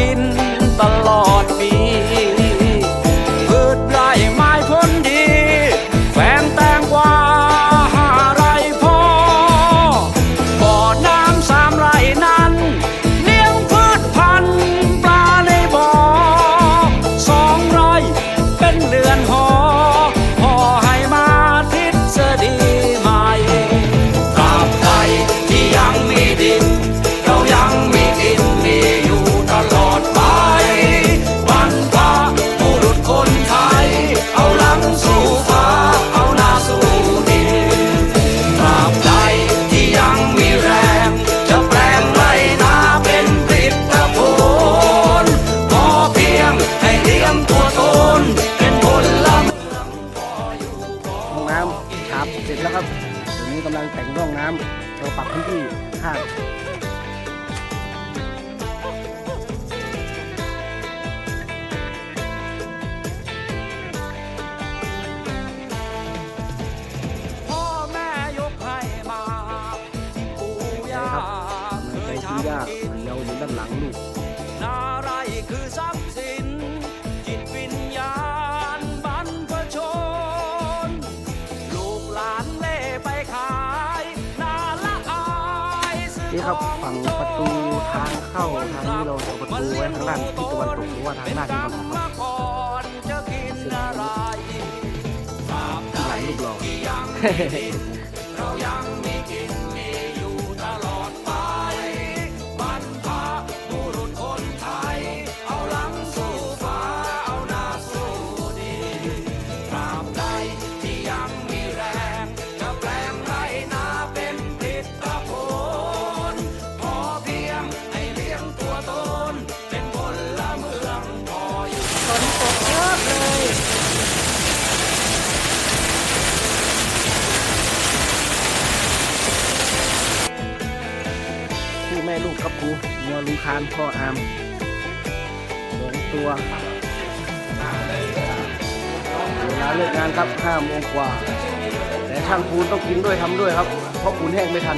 skating เราปักพื้นที่ห้างพ่อแม่ยกให้มช่ปู่ย่าเคยทำกิเราอยู่ด้านหลังลูกนาไรคือซ้ำ นะครับ ฝั่งประตูทางเข้าทางนี้เราเอาประตูไว้ทางด้านที่ตะวันตกหรือว่าทางหน้าทิศตะวันออกครับหลายรูปหล่อ ลูกกับกูมัวลุงคานพ่ออามสองตัวเวลาเลิกงานครับห้าโมงกว่า แต่ช่างปูนต้องกินด้วยทำด้วยครับ เพราะปูนแห้งไม่ทัน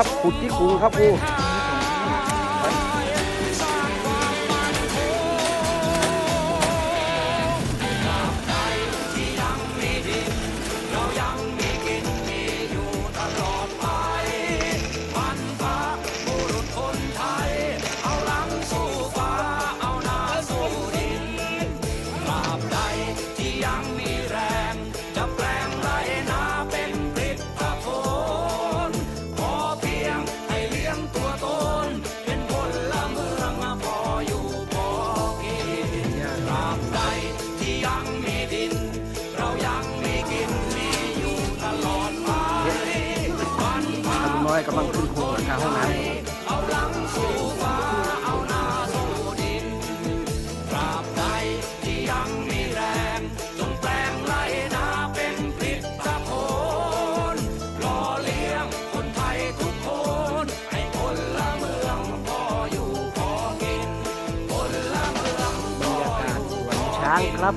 ครับขุดที่ขุงครับครู น้อยกำลังขึ้นโครงหลังคาห้องน้ำบรรกาศสวนช้างครับ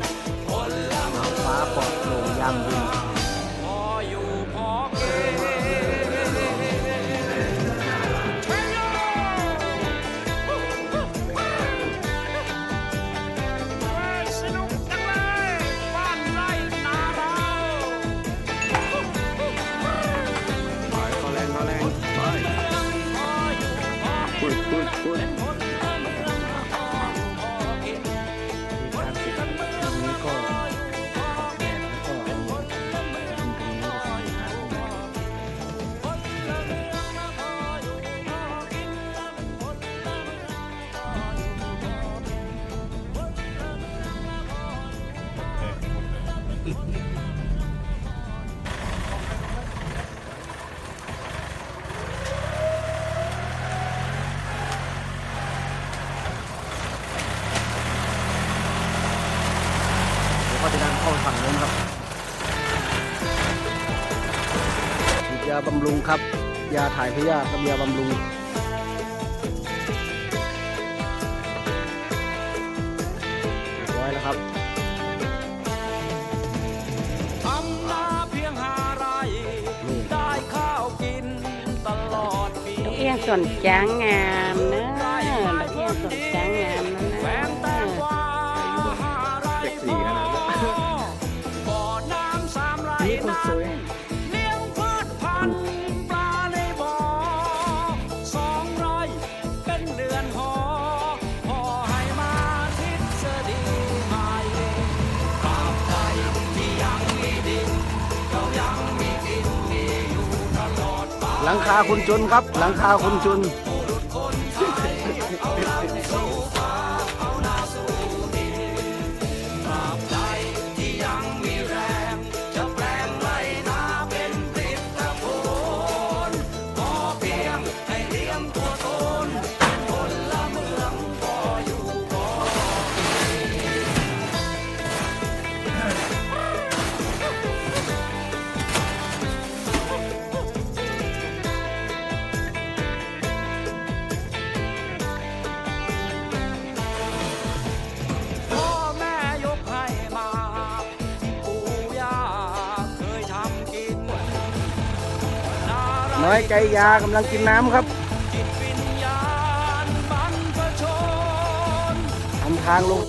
ฟ้าปลอดโปร่งยามเย็น ยาถ่ายพยาธิกับยาบำรุงร้อยแล้วครับทำนาเพียงหาไรได้ข้าวกินตลอดปี เอี้ยส่วนจ้างงามนะ หลังคาคุณจนครับ หลังคาคุณจน น้อยใจยากำลังกินน้ำครับทำทางลง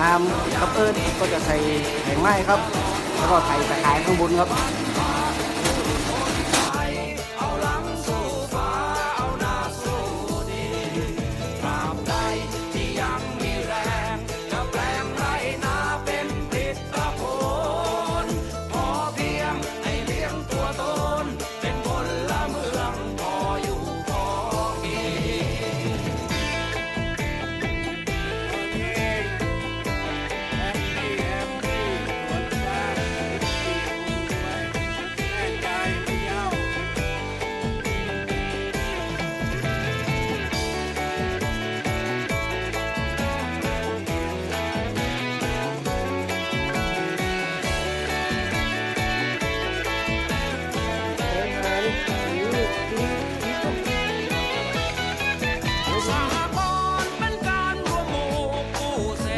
อามกับเอิญก็จะใส่แข่ไม้ครับ แล้วก็ใส่ตะไคร้ข้างบนครับ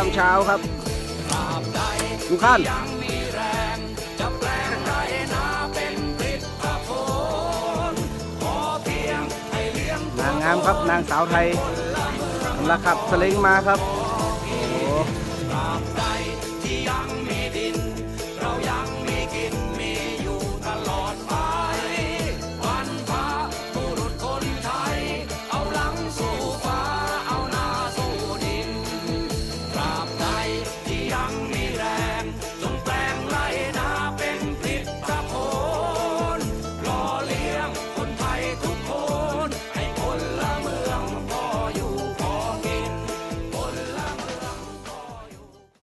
ามเช้าครับทุกท่านนางงามครับนางสาวไทยสำหวขับสลิงมาครับ